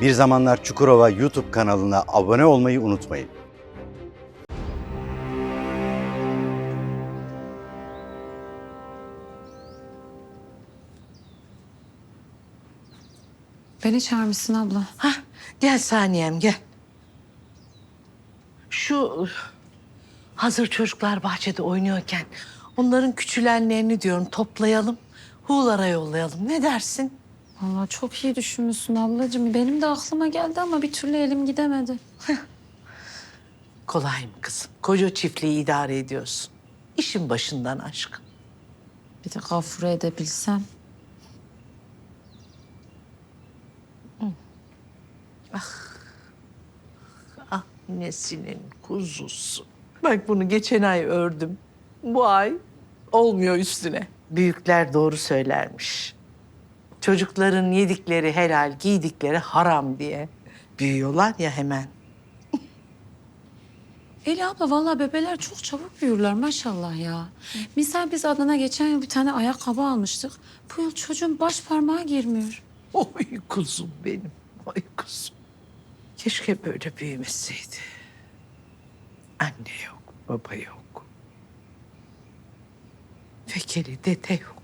Bir Zamanlar Çukurova YouTube kanalına abone olmayı unutmayın. Beni çağırmışsın abla. Hah, gel saniyem gel. Şu hazır çocuklar bahçede oynuyorken onların küçülenlerini diyorum toplayalım. Huğlara yollayalım. Ne dersin? Vallahi çok iyi düşünmüşsün ablacığım. Benim de aklıma geldi ama bir türlü elim gidemedi. Kolay mı kızım? Koca çiftliği idare ediyorsun. İşin başından aşkım. Bir de gafure edebilsem. Ah nesinin kuzusu. Bak bunu geçen ay ördüm. Bu ay olmuyor üstüne. Büyükler doğru söylermiş. Çocukların yedikleri helal, giydikleri haram diye. Büyüyorlar ya hemen. Eli abla vallahi bebeler çok çabuk büyürler maşallah ya. Misal biz Adnan'a geçen yıl bir tane ayakkabı almıştık. Bu yıl çocuğun baş parmağı girmiyor. Oy kuzum benim, oy kuzum. Keşke böyle büyümeseydi. Anne yok, baba yok. Fekeli dede yok.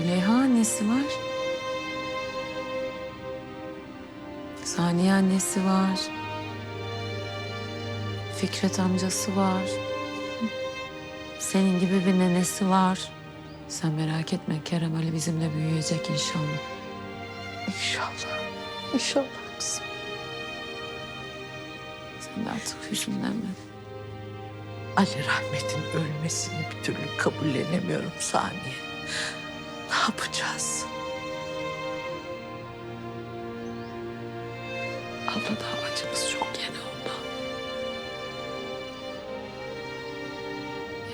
Züleyha annesi var. Saniye annesi var. Fikret amcası var. Senin gibi bir nenesi var. Sen merak etme Kerem Ali bizimle büyüyecek inşallah. İnşallah, inşallah kızım. Sen de artık hüzünlenme. Ali Rahmet'in ölmesini bir türlü kabullenemiyorum saniye. Ne yapacağız? Abla daha acımız çok yeni oldu.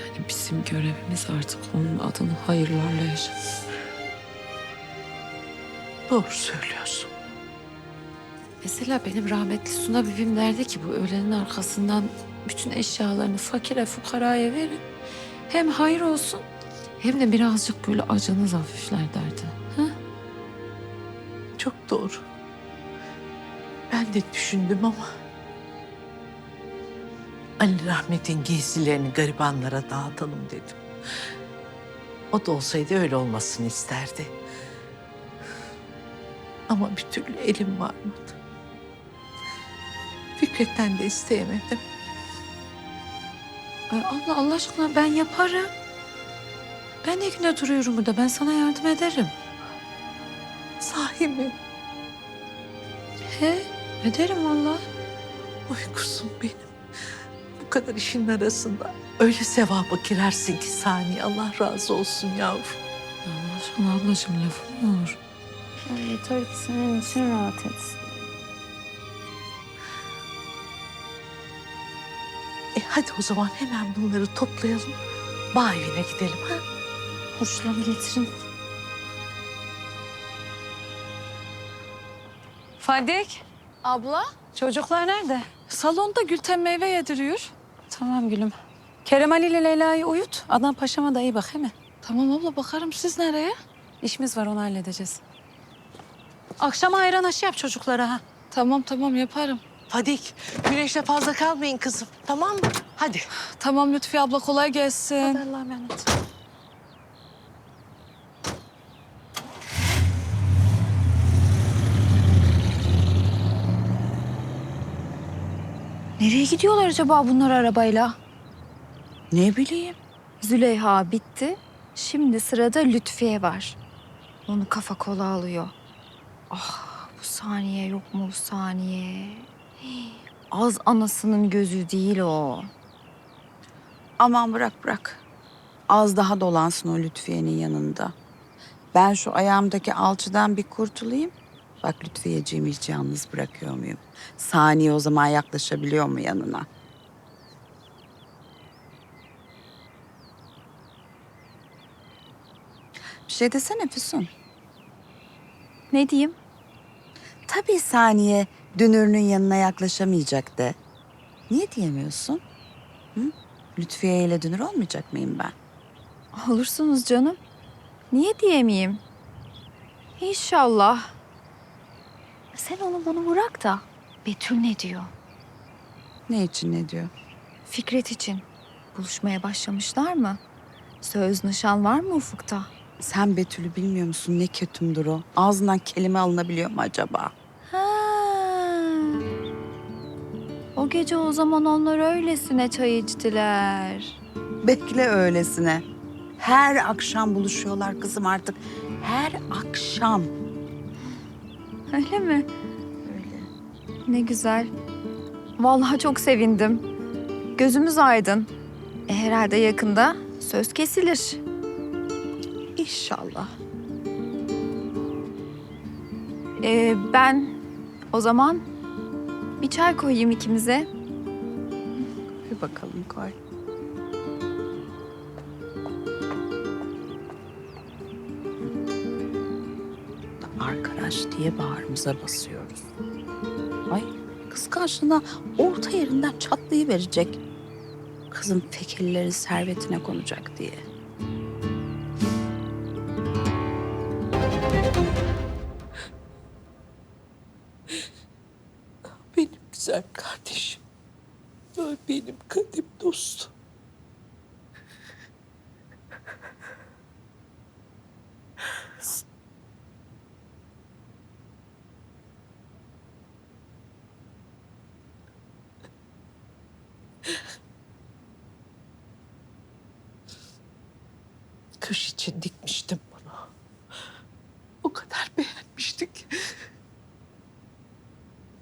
Yani bizim görevimiz artık onun adını hayırlarla yaşamak. Doğru söylüyorsun. Mesela benim rahmetli Suna bibim derdi ki bu ölenin arkasından bütün eşyalarını fakire fukaraya verin. Hem hayır olsun hem de birazcık böyle acınız hafifler derdi. Ha? Çok doğru. Ben de düşündüm ama... Ali Rahmet'in giysilerini garibanlara dağıtalım dedim. O da olsaydı öyle olmasını isterdi. Ama bir türlü elim varmadı. Fikret'ten de isteyemedim. Ay Allah Allah aşkına ben yaparım. Ben ne güne duruyorum burada ben sana yardım ederim. Sahi mi? He ederim valla. Uykusum benim. Bu kadar işin arasında öyle sevaba girersin ki saniye. Allah razı olsun yavrum. Ya Allah aşkına ablacığım lafım mı olur? Yeter ki senin için rahat etsin. E hadi o zaman hemen bunları toplayalım. Bağ evine gidelim ha. Hoşlan getirin. Fadik, Abla? çocuklar nerede? Salonda Gülten meyve yediriyor. Tamam gülüm. Kerem Ali ile Leyla'yı uyut. Adnan Paşa'ma da iyi bak hemen. Tamam abla bakarım siz nereye? İşimiz var onu halledeceğiz. Akşama ayran aşı yap çocuklara ha. Tamam tamam yaparım. Fadik, güneşte fazla kalmayın kızım. Tamam mı? Hadi. Tamam Lütfi abla kolay gelsin. Allah'a emanet. Nereye gidiyorlar acaba bunlar arabayla? Ne bileyim. Züleyha bitti. Şimdi sırada Lütfiye var. Onu kafa kola alıyor. Ah bu saniye yok mu bu saniye? Hii, Az anasının gözü değil o. Aman bırak bırak. Az daha dolansın o Lütfiye'nin yanında. Ben şu ayağımdaki alçıdan bir kurtulayım. Bak Lütfiyeciğimi hiç yalnız bırakıyor muyum? Saniye o zaman yaklaşabiliyor mu yanına? Bir şey desene Füsun. Ne diyeyim? Tabii Saniye dünürünün yanına yaklaşamayacak de. Niye diyemiyorsun? Hı? Lütfiye ile dünür olmayacak mıyım ben? Olursunuz canım. Niye diyemeyeyim? İnşallah. Sen onu bunu bırak da Betül ne diyor? Ne için ne diyor? Fikret için. Buluşmaya başlamışlar mı? Söz nişan var mı ufukta? Sen Betül'ü bilmiyor musun? Ne kötümdür o. Ağzından kelime alınabiliyor mu acaba? Ha. O gece o zaman onlar öylesine çay içtiler. Bekle öylesine. Her akşam buluşuyorlar kızım artık. Her akşam. Öyle mi? Öyle. Ne güzel. Vallahi çok sevindim. Gözümüz aydın. E, herhalde yakında söz kesilir. İnşallah. E, ben o zaman bir çay koyayım ikimize. Bir bakalım koy. Arkadaş diye bağrımıza basıyoruz. Ay kıskançlığına orta yerinden çatlayıverecek. Kızın fekirleri servetine konacak diye. Benim güzel kardeşim. Benim kadim dostum. İçin dikmiştim bunu. O kadar beğenmiştik.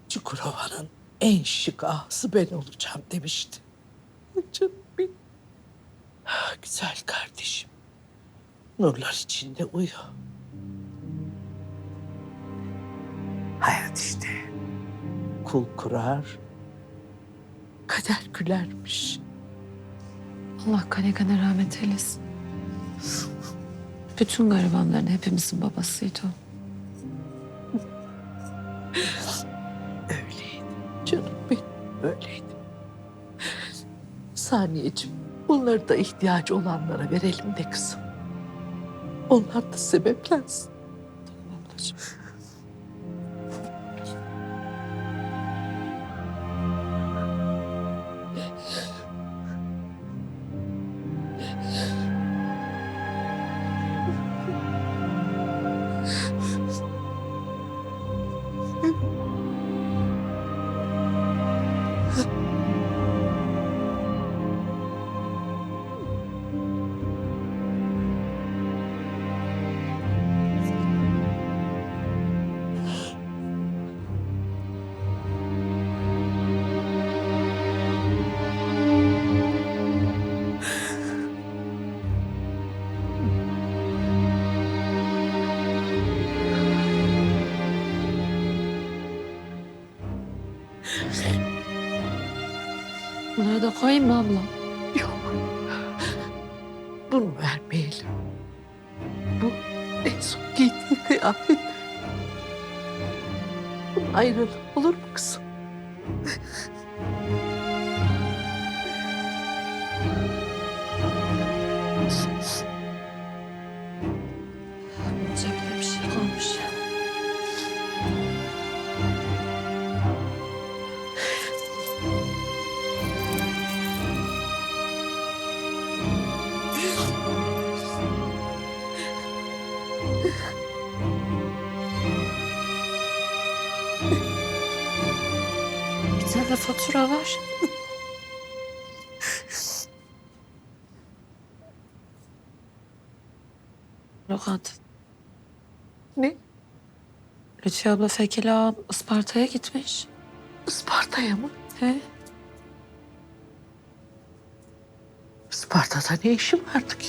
Çukurova'nın en şık ağası ben olacağım demişti. Canım benim. Ah, Güzel kardeşim. Nurlar içinde uyu. Hayat işte. Kul kurar. Kader gülermiş. Allah kane kane rahmet eylesin. Bütün garibanların hepimizin babasıydı o. Öyleydi. Canım benim öyleydi. Saniyeciğim bunları da ihtiyacı olanlara verelim de kızım. Onlar da sebeplensin. Tamam ablacığım. Bunları da koyayım mı abla? Yok. Bunu vermeyelim. Bu en son giydiği kıyafet. Ayıralım olur mu kızım? Bir tane de fatura var. Lokant. Ne? Lütfi abla Fekeli ağa Isparta'ya gitmiş. Isparta'ya mı? He? Isparta'da ne işi vardı ki?